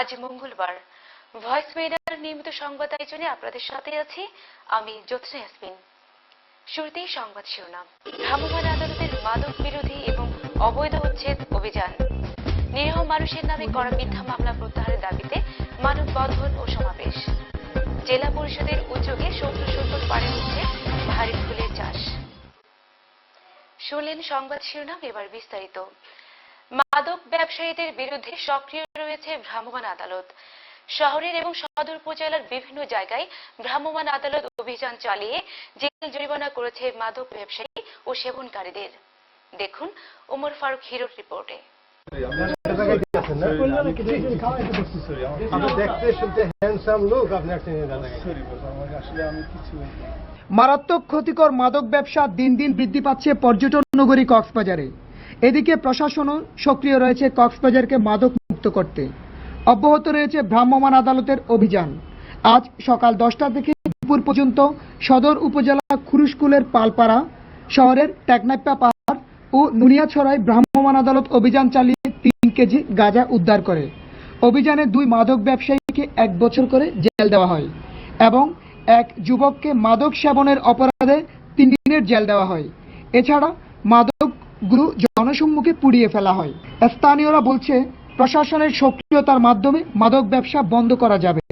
আজ মঙ্গলবার। ভয়েস মেডার নিয়মিত সংবাদ আয়োজনে আপনাদের সাথে আছি আমি জ্যোৎস্না ইয়াসমিন। শুরুতেই সংবাদ শিরোনাম। ভ্রাম্যমাণ আদালতের মাদক বিরোধী এবং অবৈধ উচ্ছেদ অভিযান। নিরীহ মানুষের নামে করা মিথ্যা মামলা প্রত্যাহারের দাবিতে মানববন্ধন ও সমাবেশ। জেলা পরিষদের উদ্যোগে সমুদ্র সৈকত পাড়ে হচ্ছে ভারী ফুলের চাষ। শুনলেন সংবাদ শিরোনাম, এবার বিস্তারিত। মাদক ব্যবসায়ীদের বিরুদ্ধে সক্রিয় রয়েছে ভ্রাম্যমাণ আদালত। শহরের এবং সদর উপজেলার বিভিন্ন জায়গায় ভ্রাম্যমাণ আদালত অভিযান চালিয়ে জেল জরিমানা করেছে মাদক ব্যবসায়ী ও সেবনকারীদের। দেখুন ওমর ফারুক হিরোর রিপোর্টে। মারাত্মক ক্ষতিকর মাদক ব্যবসা দিন দিন বৃদ্ধি পাচ্ছে পর্যটন নগরী কক্সবাজারে। এদিকে প্রশাসনও সক্রিয় রয়েছে কক্সবাজারকে মাদক মুক্ত করতে। অব্যাহত রয়েছে ভ্রাম্যমাণ আদালতের অভিযান। আজ সকাল দশটা থেকে দুপুর পর্যন্ত সদর উপজেলা খুরুশকুলের পালপাড়া শহরের টেকনাপ্পা পাহাড় ও নুনিয়াছড়ায় ভ্রাম্যমাণ আদালত অভিযান চালিয়ে তিন কেজি গাঁজা উদ্ধার করে। অভিযানে দুই মাদক ব্যবসায়ীকে এক বছর করে জেল দেওয়া হয় এবং এক যুবককে মাদক সেবনের অপরাধে তিন দিনের জেল দেওয়া হয়। এছাড়া মাদকগুলো জনসম্মুখে পুড়িয়ে ফেলা হয়। স্থানীয়রা বলছে, প্রশাসনের সক্রিয়তার মাধ্যমে মাদক ব্যবসা বন্ধ করা যাবে।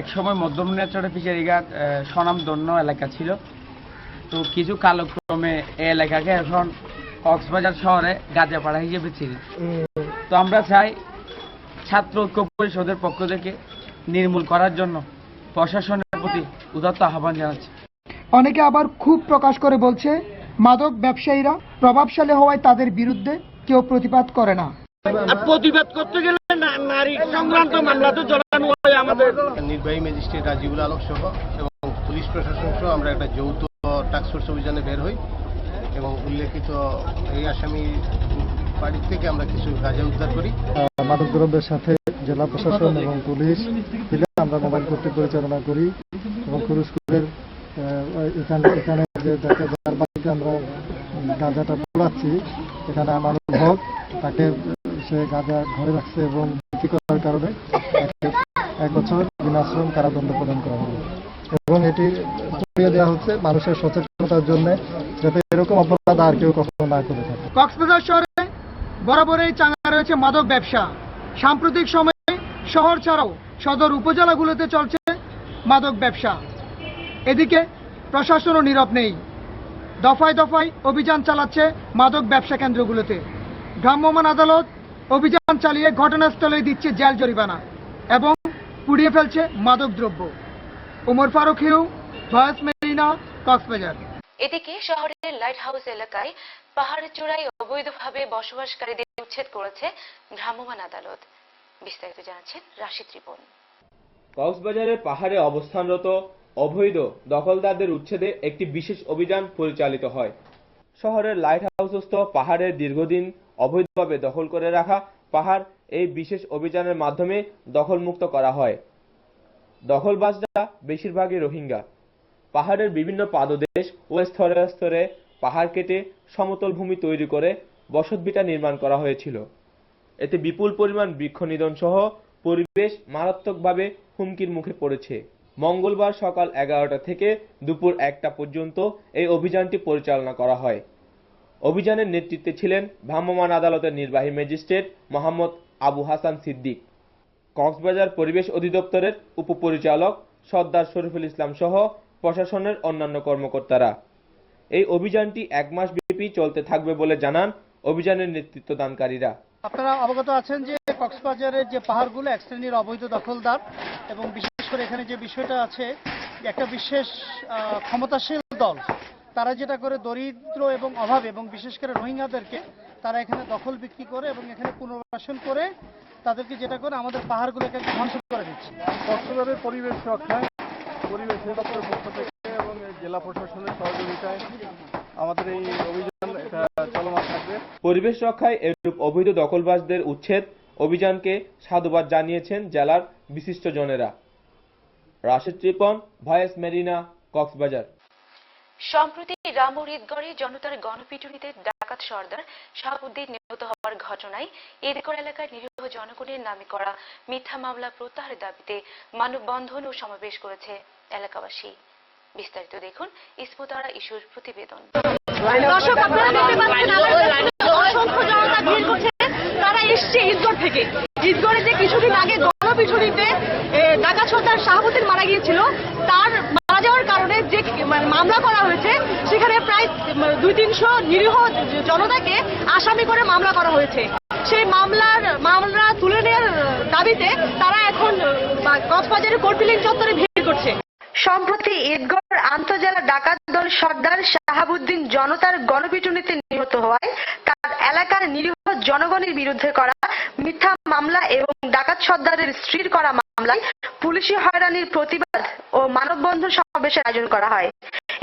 এক সময় মধ্যমনাচড়ে ফিশারিঘাট স্বনামধন্য এলাকা ছিল। তো কিছু কালক্রমে এই এলাকাকে এখন কক্সবাজার শহরে গাজাপাড়া হিসেবে চিনি। তো আমরা চাই ছাত্র ঐক্য পরিষদের পক্ষ থেকে নির্মূল করার জন্য প্রশাসনের প্রতি উদাত্ত আহ্বান জানাচ্ছি। অনেকে আবার খুব প্রকাশ করে বলছে মাদক ব্যবসায়ীরা প্রভাবশালী হওয়ায় তাদের বিরুদ্ধে কেউ প্রতিবাদ করে না। প্রতিবাদ করতে গেলে নারী সংক্রান্ত মামলা তো জড়ানো হয় আমাদের। নির্বাহী ম্যাজিস্ট্রেট রাজিবুল আলম সহ এবং পুলিশ প্রশাসন সহ আমরা একটা যৌথ টাস্কফোর্স অভিযানে বের হই এবং উল্লেখিত এই আসামি বাড়ির থেকে আমরা কিছু গাঁজা উদ্ধার করি। মাদকদ্রব্যের সাথে জেলা প্রশাসন এবং পুলিশ আমরা মোবাইল কোর্টটি পরিচালনা করি এবং খুরুশকুলের এখানে এখানে যে যার বাড়িতে আমরা গাঁজাটা পোড়াচ্ছি, এখানে আমার ভোগ, তাকে, সে গাঁজা ঘরে রাখছে এবং বিক্রি করার কারণে এক বছর বিনাশ্রম কারাদণ্ড প্রদান করা হবে এবং এটি ছড়িয়ে দেওয়া হচ্ছে মানুষের সচেতনতার জন্য, যাতে এরকম অপরাধ আর কেউ কখনো না করে থাকে। কক্সবাজার শহরে বরাবরই চাঙ্গা রয়েছে মাদক ব্যবসা। সাম্প্রতিক সময়ে শহর ছাড়াও সদর উপজেলাগুলোতে চলছে মাদক ব্যবসা। এদিকে প্রশাসনও নীরব নেই। দফায় দফায় অভিযান চালাচ্ছে মাদক ব্যবসা কেন্দ্রগুলোতে। ভ্রাম্যমাণ আদালত অভিযান চালিয়ে ঘটনাস্থলে দিচ্ছে জেল জরিমানা এবং পুড়িয়ে ফেলছে মাদক দ্রব্য। Omar Faruk Hiru, Voice Marina, Cox's Bazar. এদিকে শহরের লাইট হাউস এলাকায় পাহাড়ের চূড়ায় অবৈধভাবে বসবাসকারীদের উচ্ছেদ করেছে ভ্রাম্যমাণ আদালত। বিস্তারিত জানাচ্ছেন রাশিদ রিপন। কক্সবাজারের পাহাড়ে অবস্থানরত অবৈধ দখলদারদের উচ্ছেদে একটি বিশেষ অভিযান পরিচালিত হয়। শহরের লাইট হাউসস্থ পাহাড়ের দীর্ঘদিন অবৈধভাবে দখল করে রাখা পাহাড় এই বিশেষ অভিযানের মাধ্যমে দখলমুক্ত করা হয়। দখলবাজরা বেশিরভাগই রোহিঙ্গা। পাহাড়ের বিভিন্ন পাদদেশ ও স্তরে স্তরে পাহাড় কেটে সমতল ভূমি তৈরি করে বসতভিটা নির্মাণ করা হয়েছিল। এতে বিপুল পরিমাণ বৃক্ষ নিধন সহ পরিবেশ মারাত্মকভাবে হুমকির মুখে পড়েছে। মঙ্গলবার সকাল এগারোটা থেকে দুপুর একটা পর্যন্ত এই অভিযানটি পরিচালনা করা হয়। অভিযানের নেতৃত্বে ছিলেন ভ্রাম্যমাণ আদালতের নির্বাহী ম্যাজিস্ট্রেট মোহাম্মদ আবু হাসান সিদ্দিক। কক্সবাজার পরিবেশ অধিদপ্তরের উপপরিচালক সর্দার শরীফুল ইসলাম সহ প্রশাসনের অন্যান্য কর্মকর্তারা। এই অভিযানটি এক মাস ব্যাপী চলতে থাকবে বলে জানান অভিযানের নেতৃত্বদানকারীরা। আপনারা অবগত আছেন যে কক্সবাজারের যে পাহাড়গুলো, এক শ্রেণির অবৈধ দখলদার এবং বিশেষ করে এখানে যে বিষয়টা আছে, একটা বিশেষ ক্ষমতাশীল দল, তারা যেটা করে দরিদ্র এবং অভাব এবং বিশেষ করে রোহিঙ্গাদেরকে, তারা এখানে দখল বিক্রি করে এবং এখানে পুনর্বাসন করে তাদেরকে যেটা করে আমাদের পাহাড়গুলোকে ধ্বংস করে দিচ্ছে। কক্সবাজারের পরিবেশ রক্ষায়, পরিবেশ পক্ষ থেকে এবং জেলা প্রশাসনের সহযোগিতায় আমাদের এই অভিযান চলমান থাকবে। পরিবেশ রক্ষায় এরূপ অবৈধ দখলবাজদের উচ্ছেদ অভিযানকে সাধুবাদ জানিয়েছেন জেলার বিশিষ্টজনেরা রাশেদ ত্রিপন ভয়েস মেরিনা কক্সবাজার। সম্প্রতি রামুর ঈদগড়ে জনতার গণপিটুনিতে ডাকাত সর্দার শাহাবুদ্দিন নিহত হওয়ার ঘটনায় ঈদগড় এলাকার নিরীহ জনগণের নামে করা মিথ্যা মামলা প্রত্যাহারের দাবিতে মানববন্ধন ও সমাবেশ করেছে এলাকাবাসী। বিস্তারিত দেখুন। ইসমতারা ইস্যুর প্রতিবেদন। দর্শক আপনারা দেখতে পাচ্ছেন অসংখ্য জনতা ভিড় করছে। তারা এসছে ঈদগড় থেকে। ঈদগড়ে যে কিছুদিন আগে গণপিছুরিতে সর্দার শাহাবুদ্দিন মারা গিয়েছিল তার মারা যাওয়ার কারণে যে মানে মামলা করা হয়েছে সেখানে প্রায় দুই তিনশো নিরীহ জনতাকে আসামি করে মামলা করা হয়েছে। সেই মামলার মামলা তুলে নেওয়ার দাবিতে তারা এখন কক্সবাজারের কোর্টবিলিং চত্বরে সম্প্রতি ঈদগড় আন্তজেলা ডাকাত দল সর্দার শাহাবুদ্দিন জনতার গণপিটুনিতে নিহত হওয়ায় তার এলাকার নিরীহ জনগণের বিরুদ্ধে করা মিথ্যা মামলা এবং ডাকাত সর্দারের স্ত্রীর করা মামলায় পুলিশি হয়রানির প্রতিবাদ ও মানববন্ধন সমাবেশের আয়োজন করা হয়।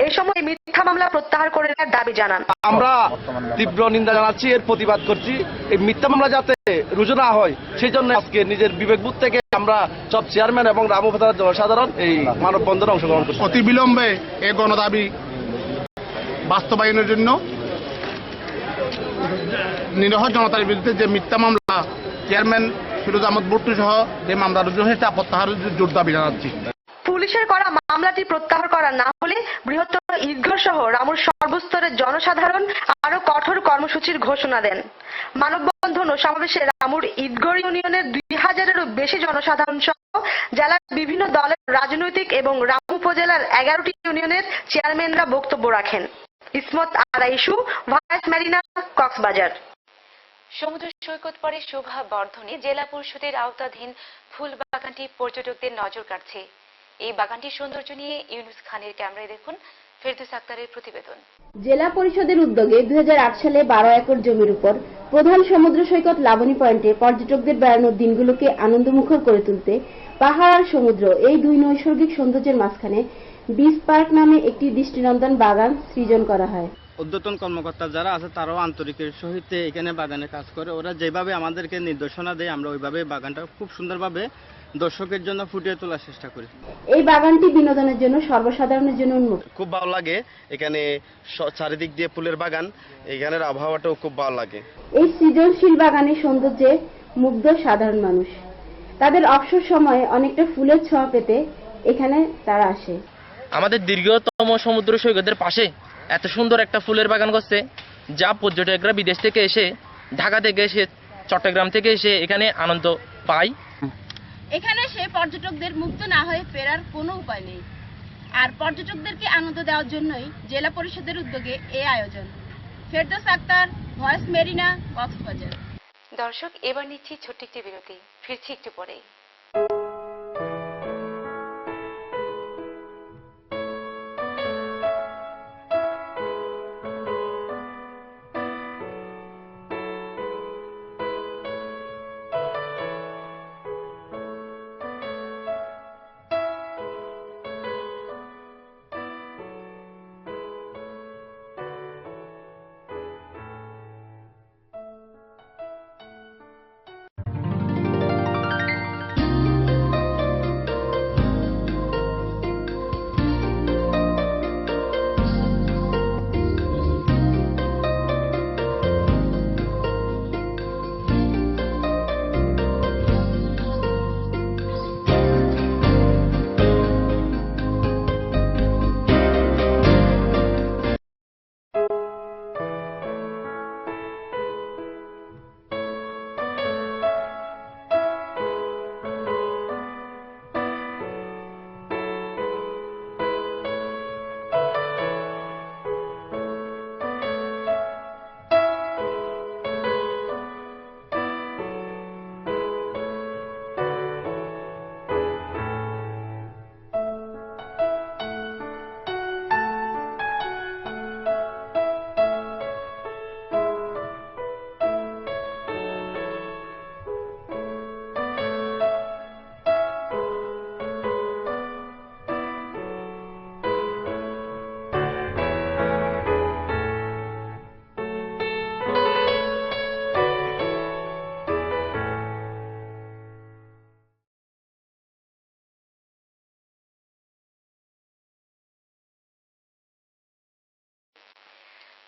এই সময় মিথ্যা মামলা প্রত্যাহার করে নেওয়ার দাবি জানান। আমরা তীব্র নিন্দা জানাচ্ছি এর প্রতিবাদ করছি। এই মিথ্যা মামলা যাতে রুজু না হয় সেই জন্য আজকে নিজের বিবেকবোধ থেকে আমরা সব চেয়ারম্যান এবং রামপথার জনসাধারণ এই মানববন্ধনে অংশগ্রহণ করছি। অতি বিলম্বে এ গণদাবি বাস্তবায়নের জন্য নিরহ জনতার বিরুদ্ধে যে মিথ্যা মামলা, চেয়ারম্যান ফিরোজ আহমদ বুট্টু সহ যে মামলা রুজু হয়েছে, তা প্রত্যাহারের জোর দাবি জানাচ্ছি। পুলিশের করা মামলাটি প্রত্যাহার করা না হলে বৃহত্তর ঈদগাহ সহ রামুর সর্বস্তরের জনসাধারণ আরও কঠোর কর্মসূচির ঘোষণা দেন। মানববন্ধন ও সমাবেশে রামুর ঈদগড় ইউনিয়নের দুই হাজারেরও বেশি জনসাধারণ সহ জেলার বিভিন্ন দলের রাজনৈতিক এবং রামু উপজেলার এগারোটি ইউনিয়নের চেয়ারম্যানরা বক্তব্য রাখেন। Ismat Araishu Voice Marina, Cox's Bazar. সমুদ্র সৈকত পরে শোভা বর্ধনে জেলা পরিষদের আওতাধীন ফুল বাগানটি পর্যটকদের নজর কাটছে এই বাগানটির সৌন্দর্য নিয়ে ইউনুস খানের ক্যামেরায় দেখুন জেলা পরিষদের উদ্যোগে দু হাজার আট সালে বারো একর জমির উপর প্রধান সমুদ্র সৈকত লাবণী পয়েন্টে পর্যটকদের বেড়ানোর দিনগুলোকে আনন্দমুখর করে তুলতে পাহাড় আর সমুদ্র, এই দুই নৈসর্গিক সৌন্দর্যের মাঝখানে বিচ পার্ক নামে একটি দৃষ্টিনন্দন বাগান সৃজন করা হয়। উদ্যতন কর্মকর্তা যারা আছে তারাও আন্তরিকের সহিত এখানে বাগানে কাজ করে। ওরা যেভাবে আমাদেরকে নির্দেশনা দেয় আমরা ওইভাবে বাগানটা খুব সুন্দরভাবে দর্শকের জন্য ফুটিয়ে তোলার চেষ্টা করি। এই বাগানটি বিনোদনের জন্য সর্বসাধারণের জন্য উন্মুক্ত। খুব ভালো লাগে। এখানে চারিদিক দিয়ে ফুলের বাগান এখানের আবহাওয়াটাও খুব ভালো লাগে। এই সৃজনশীল বাগানের সৌন্দর্যে মুগ্ধ সাধারণ মানুষ। তাদের অবসর সময়ে অনেকটা ফুলের ছোঁয়া পেতে এখানে তারা আসে। আমাদের দীর্ঘতম সমুদ্র সৈকতের পাশে এত সুন্দর একটা ফুলের বাগান করছে যা পর্যটকরা বিদেশ থেকে এসে ঢাকা থেকে এসে চট্টগ্রাম থেকে এসে এখানে আনন্দ পায়। এখানে সে পর্যটকদের মুক্ত না হয়ে ফেরার কোনো উপায় নেই। আর পর্যটকদেরকে আনন্দ দেওয়ার জন্যই জেলা পরিষদের উদ্যোগে এই আয়োজন। Ferdous Akhter Voice Marina Cox's Bazar. দর্শক এবার নিচ্ছি ছোট্ট একটি বিরতি। ফিরছি একটু পরেই।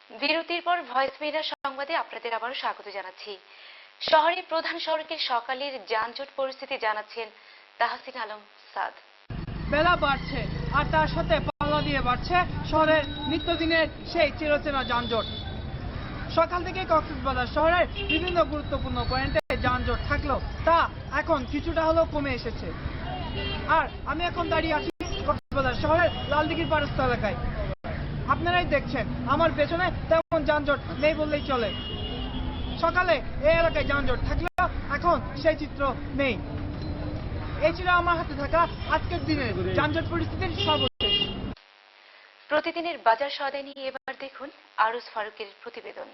বিরতির পর ভয়েস মিডিয়া সংবাদে আপনাদের আবারও স্বাগত জানাচ্ছি। শহরের প্রধান সড়কের সকালের যানজট পরিস্থিতি জানাচ্ছেন তাহসিন আলম সাদ। বেলা বাড়ছে আর তার সাথে পাল্লা দিয়ে বাড়ছে শহরের নিত্যদিনের সেই চিরচেনা যানজট। সকাল থেকে কক্সবাজার শহরের বিভিন্ন গুরুত্বপূর্ণ পয়েন্টে যানজট থাকলেও তা এখন কিছুটা হলেও কমে এসেছে। আর আমি এখন দাঁড়িয়ে আছি কক্সবাজার শহরের লালদিঘির পারস্ত এলাকায়। আপনারাই দেখছেন। আমার পেছনে তেমন যানজট নেই বললেই চলে। সকালে এই এলাকায় যানজট থাকলেও এখন সেই চিত্র নেই। এই ছিল আমার হাতে থাকা আজকের দিনের যানজট পরিস্থিতির সর্বশেষ। প্রতিদিনের বাজার সদাই নিয়ে এবার দেখুন আরুজ ফারুকের প্রতিবেদন।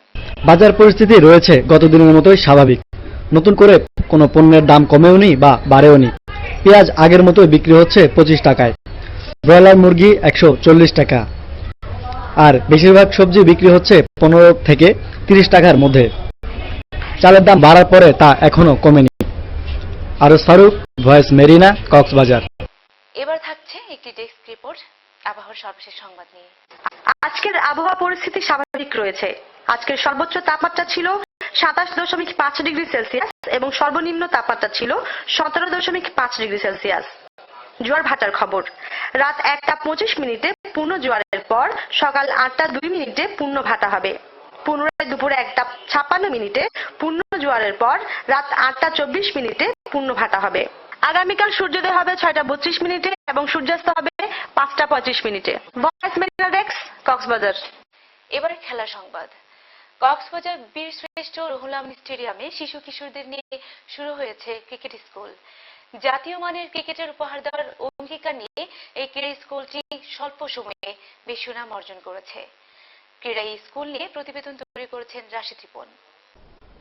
বাজার পরিস্থিতি রয়েছে গত দিনের মতোই স্বাভাবিক। নতুন করে কোনো পণ্যের দাম কমেওনি বা বাড়েওনি পেঁয়াজ আগের মতোই বিক্রি হচ্ছে পঁচিশ টাকায়। ব্রয়লার মুরগি একশো চল্লিশ টাকা। আর বেশিরভাগ সবজি বিক্রি হচ্ছে পনেরো থেকে তিরিশ টাকার মধ্যে। চালের দাম বাড়ার পরে তা এখনও কমেনি। আরস ফারুক ভয়েস মেরিনা, কক্সবাজার। এবার থাকছে একটি ডেস্ক রিপোর্ট। আবহাওয়ার সর্বশেষ সংবাদ নিয়ে। আজকের আবহাওয়া পরিস্থিতি স্বাভাবিক রয়েছে। আজকের সর্বোচ্চ তাপমাত্রা ছিল সাতাশ দশমিক পাঁচ ডিগ্রি সেলসিয়াস এবং সর্বনিম্ন তাপমাত্রা ছিল সতেরো দশমিক পাঁচ ডিগ্রি সেলসিয়াস। জোয়ার ভাটার খবর। রাত একটা পঁচিশ মিনিটে পূর্ণ জোয়ারের পর সকাল আটটা দুই মিনিটে পূর্ণ ভাটা হবে। পুনরায় দুপুরে একটা ছাপ্পান্ন মিনিটে পূর্ণ জোয়ারের পর রাত আটটা চব্বিশ মিনিটে পূর্ণ ভাটা হবে। আগামীকাল সূর্যোদয় হবে ছয়টা বত্রিশ মিনিটে এবং সূর্যাস্ত হবে পাঁচটা পঁচিশ মিনিটে। Voice Marina desk Cox's Bazar. এবার খেলা সংবাদ। কক্সবাজার বীরশ্রেষ্ঠ রুহুল আমিন স্টেডিয়ামে শিশু কিশোরদের নিয়ে শুরু হয়েছে ক্রিকেট স্কুল। জাতীয় মানের ক্রিকেটের উপহার দেওয়ার অঙ্গীকার নিয়ে এই ক্রীড়া স্কুলটি স্বল্প সময়ে বেশ সুনাম অর্জন করেছে। ক্রীড়া স্কুল নিয়ে প্রতিবেদন তৈরি করেছেন রাশিদ রিপন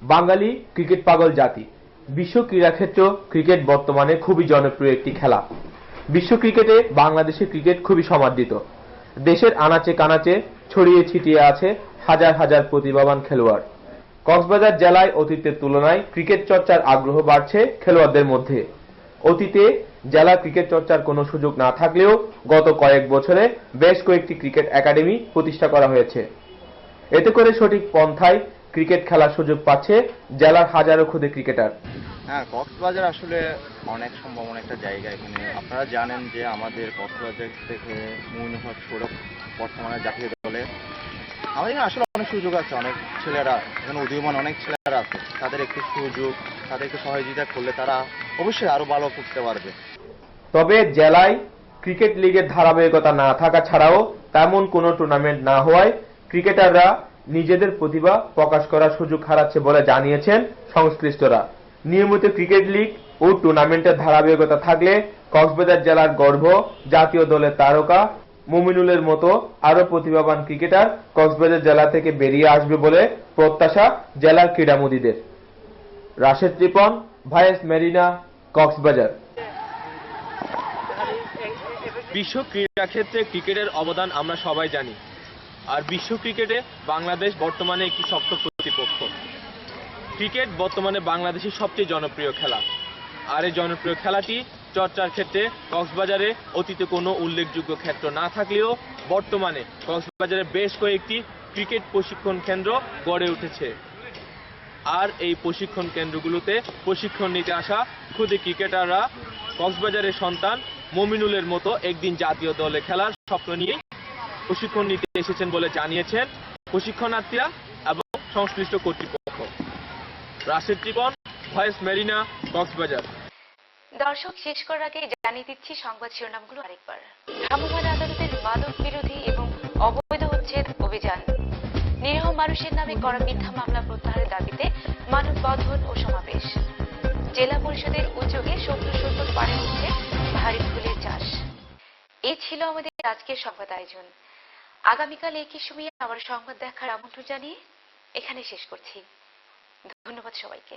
বাঙালি ক্রিকেট পাগল জাতি। বিশ্ব ক্রীড়াক্ষেত্র ক্রিকেট বর্তমানে খুবই জনপ্রিয় একটি খেলা। বিশ্ব ক্রিকেটে বাংলাদেশের ক্রিকেট খুবই সমাদৃত। দেশের আনাচে কানাচে, ছড়িয়ে ছিটিয়ে আছে হাজার হাজার প্রতিভাবান খেলোয়াড়। কক্সবাজার জেলায় অতীতের তুলনায় ক্রিকেট চর্চার আগ্রহ বাড়ছে খেলোয়াড়দের মধ্যে। অতীতে জেলা ক্রিকেট চর্চার কোনো সুযোগ না থাকলেও গত কয়েক বছরে বেশ কয়েকটি ক্রিকেট একাডেমি প্রতিষ্ঠা করা হয়েছে। এতে করে সঠিক পন্থায় ক্রিকেট খেলার সুযোগ পাচ্ছে জেলার হাজারো ক্ষুদে ক্রিকেটার। হ্যাঁ কক্সবাজার আসলে অনেক সম্ভাবনা একটা জায়গা এখানে। আপনারা জানেন যে আমাদের কক্সবাজার থেকে মইনুফার সৌরভ বর্তমানে জাতীয় দলে আমাদের এখানে আসলে অনেক সুযোগ আছে, অনেক ছেলেরা, এখানে উদীয়মান অনেক ছেলেরা আছে। তাদের একটু সুযোগ, তাদেরকে সহযোগিতা করলে তারা অবশ্যই আরও ভালো করতে পারবে। তবে জেলায় ক্রিকেট লিগের ধারাবাহিকতা না থাকা ছাড়াও তেমন কোনো টুর্নামেন্ট না হওয়ায় ক্রিকেটাররা নিজেদের প্রতিভা প্রকাশ করার সুযোগ হারাচ্ছে বলে জানিয়েছেন সংশ্লিষ্টরা। নিয়মিত ক্রিকেট লিগ ও টুর্নামেন্টের ধারাবাহিকতা থাকলে কক্সবাজার জেলার গর্ভ জাতীয় দলের তারকা মুমিনুলের মতো আরও প্রতিভাবান ক্রিকেটার কক্সবাজার জেলা থেকে বেরিয়ে আসবে বলে প্রত্যাশা জেলার ক্রীড়ামোদীদের। রাশেদ ত্রিপন ভাইএস মেরিনা, কক্সবাজার। বিশ্ব ক্রীড়া ক্ষেত্রে ক্রিকেটের অবদান আমরা সবাই জানি। আর বিশ্ব ক্রিকেটে বাংলাদেশ বর্তমানে একটি শক্ত প্রতিপক্ষ। ক্রিকেট বর্তমানে বাংলাদেশের সবচেয়ে জনপ্রিয় খেলা। আর এই জনপ্রিয় খেলাটি চর্চার ক্ষেত্রে কক্সবাজারে অতীতে কোনো উল্লেখযোগ্য ক্ষেত্র না থাকলেও বর্তমানে কক্সবাজারে বেশ কয়েকটি ক্রিকেট প্রশিক্ষণ কেন্দ্র গড়ে উঠেছে। আর এই প্রশিক্ষণ কেন্দ্রগুলোতে প্রশিক্ষণ নিতে আসা খুদে ক্রিকেটাররা কক্সবাজারের সন্তান মমিনুলের মতো একদিন জাতীয় দলে খেলার স্বপ্ন নিয়ে প্রশিক্ষণ নিতে এসেছেন বলে জানিয়েছেন প্রশিক্ষণার্থীরা এবং সংশ্লিষ্ট কর্তৃপক্ষ। Rashed Jibon Voice Marina, Cox's Bazar. দর্শক, শেষ করার আগে জানিয়ে দিচ্ছি সংবাদ শিরোনামগুলো আরেকবার। ভ্রাম্যমাণ আদালতের মাদক বিরোধী এবং অবৈধ উচ্ছেদ অভিযান। নিরীহ মানুষের নামে করা মিথ্যা মামলা প্রত্যাহারের দাবিতে মানববন্ধন ও সমাবেশ। জেলা পরিষদের উদ্যোগে সমুদ্র সৈকত পাড়ে হচ্ছে ভারী ফুলের চাষ। এই ছিল আমাদের আজকের সংবাদ আয়োজন। আগামীকাল একই সময়ে আবার সংবাদ দেখার আমন্ত্রণ জানিয়ে এখানে শেষ করছি। ধন্যবাদ সবাইকে।